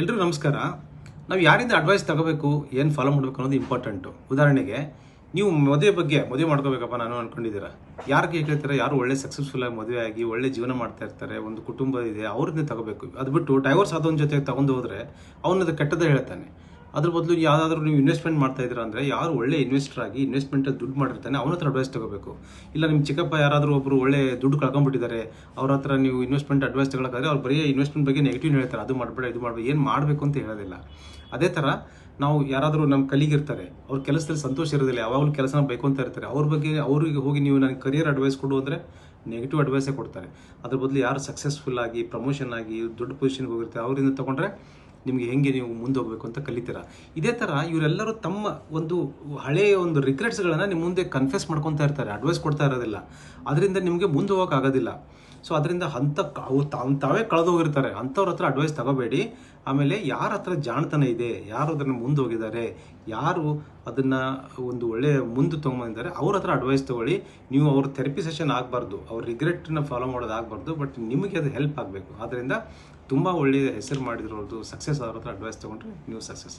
ಎಲ್ರಿಗೂ ನಮಸ್ಕಾರ. ನಾವು ಯಾರಿಂದ ಅಡ್ವೈಸ್ ತಗೋಬೇಕು, ಏನು ಫಾಲೋ ಮಾಡಬೇಕು ಅನ್ನೋದು ಇಂಪಾರ್ಟೆಂಟು ಉದಾಹರಣೆಗೆ, ನೀವು ಮದುವೆ ಬಗ್ಗೆ, ಮದುವೆ ಮಾಡ್ಕೋಬೇಕಪ್ಪ ನಾನು ಅನ್ಕೊಂಡಿದ್ದೀರಾ? ಯಾರಿಗೆ ಹೇಳ್ತೀರಾ ಯಾರು ಒಳ್ಳೆ ಸಕ್ಸಸ್ಫುಲ್ ಆಗಿ ಮದುವೆ ಆಗಿ, ಒಳ್ಳೆ ಜೀವನ ಮಾಡ್ತಾ ಇರ್ತಾರೆ, ಒಂದು ಕುಟುಂಬ ಇದೆ, ಅವ್ರನ್ನೇ ತಗೋಬೇಕು. ಅದು ಬಿಟ್ಟು ಡೈವರ್ಸ್ ಆದವನ ಜೊತೆಗೆ ತಗೊಂಡು ಹೋದ್ರೆ, ಅವನದು ಕೆಟ್ಟದೇ ಹೇಳ್ತಾನೆ. ಅದ್ರ ಬದಲು ಯಾವುದಾದ್ರೂ ನೀವು ಇನ್ವೆಸ್ಟ್ಮೆಂಟ್ ಮಾಡ್ತಾ ಇದ್ದೀರಾ ಅಂದರೆ ಯಾರು ಒಳ್ಳೆ ಇನ್ವೆಸ್ಟರ್ ಆಗಿ ಇನ್ವೆಸ್ಟ್ಮೆಂಟ್ ದುಡ್ಡು ಮಾಡಿರ್ತಾನೆ ಅವನ ಹತ್ರ ಅಡ್ವೈಸ್ ತಗೋಬೇಕು. ಇಲ್ಲ ನಿಮ್ಮ ಚಿಕ್ಕಪ್ಪ ಯಾರಾದರೂ ಒಬ್ರು ಒಳ್ಳೆ ದುಡ್ಡು ಕಳ್ಕೊಂಡ್ಬಿಟ್ಟಿದ್ದಾರೆ, ಅವ್ರ ಹತ್ರ ನೀವು ಇನ್ವೆಸ್ಟ್ಮೆಂಟ್ ಅಡ್ವೈಸ್ ತಗೊಳಕಾದ್ರೆ ಅವ್ರು ಬರೀ ಇನ್ವೆಸ್ಟ್ಮೆಂಟ್ ಬಗ್ಗೆ ನೆಗೆಟಿವ್ ಹೇಳ್ತಾರೆ. ಅದು ಮಾಡಬೇಡ, ಇದು ಮಾಡಬೇಡ, ಏನು ಮಾಡಬೇಕು ಅಂತ ಹೇಳೋದಿಲ್ಲ. ಅದೇ ಥರ ನಾವು ಯಾರಾದರೂ ನಮ್ಮ ಕಲಿಗಿರ್ತಾರೆ ಅವ್ರ ಕೆಲಸದಲ್ಲಿ ಸಂತೋಷ ಇರೋದಿಲ್ಲ, ಯಾವಾಗಲೂ ಕೆಲಸನ ಬೇಕು ಅಂತ ಇರ್ತಾರೆ, ಅವ್ರ ಬಗ್ಗೆ ಅವ್ರಿಗೆ ಹೋಗಿ ನೀವು ನನಗೆ ಕರಿಯರ್ ಅಡ್ವೈಸ್ ಕೊಡು ಅಂದರೆ ನೆಗೆಟಿವ್ ಅಡ್ವೈಸೇ ಕೊಡ್ತಾರೆ. ಅದ್ರ ಬದಲು ಯಾರು ಸಕ್ಸಸ್ಫುಲ್ ಆಗಿ ಪ್ರಮೋಷನ್ ಆಗಿ, ದೊಡ್ಡ ಪೊಸಿಷನ್ಗೆ ಹೋಗಿರ್ತಾರೆ, ಅವರಿಂದ ತಗೊಂಡ್ರೆ ನಿಮಗೆ ಹೆಂಗೆ ನೀವು ಮುಂದೆ ಹೋಗ್ಬೇಕು ಅಂತ ಕಲಿತೀರ. ಇದೇ ಥರ ಇವರೆಲ್ಲರೂ ತಮ್ಮ ಒಂದು ಹಳೆಯ ಒಂದು ರಿಗ್ರೆಟ್ಸ್ಗಳನ್ನು ನಿಮ್ಮ ಮುಂದೆ ಕನ್ಫೆಸ್ ಮಾಡ್ಕೊತಾ ಇರ್ತಾರೆ ಅಡ್ವೈಸ್ ಕೊಡ್ತಾ ಇರೋದಿಲ್ಲ. ಅದರಿಂದ ನಿಮಗೆ ಮುಂದೆ ಹೋಗೋಕ್ಕಾಗೋದಿಲ್ಲ ಸೊ ಅದರಿಂದ ಅಂಥ ಅವು ತಾವು ತಾವೇ ಕಳೆದೋಗಿರ್ತಾರೆ ಅಂಥವ್ರ ಹತ್ರ ಅಡ್ವೈಸ್ ತಗೋಬೇಡಿ. ಆಮೇಲೆ ಯಾರ ಹತ್ರ ಜಾಣತನ ಇದೆ, ಯಾರು ಅದನ್ನು ಮುಂದೆ ಹೋಗಿದ್ದಾರೆ, ಯಾರು ಅದನ್ನು ಒಂದು ಒಳ್ಳೆಯ ಮುಂದೆ ತೊಗೊಂಬಂದಿದ್ದಾರೆ, ಅವ್ರ ಹತ್ರ ಅಡ್ವೈಸ್ ತೊಗೊಳ್ಳಿ. ನೀವು ಅವ್ರ ಥೆರಪಿ ಸೆಷನ್ ಆಗಬಾರ್ದು, ಅವ್ರ ರಿಗ್ರೆಟ್ನ ಫಾಲೋ ಮಾಡೋದು ಆಗಬಾರ್ದು ಬಟ್ ನಿಮಗೆ ಅದು ಹೆಲ್ಪ್ ಆಗಬೇಕು. ಆದ್ದರಿಂದ ತುಂಬ ಒಳ್ಳೆಯ ಹೆಸರು ಮಾಡಿದ್ರವ್ರದ್ದು ಸಕ್ಸಸ್ ಅವ್ರ ಹತ್ರ ಅಡ್ವೈಸ್ ತೊಗೊಂಡ್ರೆ ನೀವು ಸಕ್ಸಸ್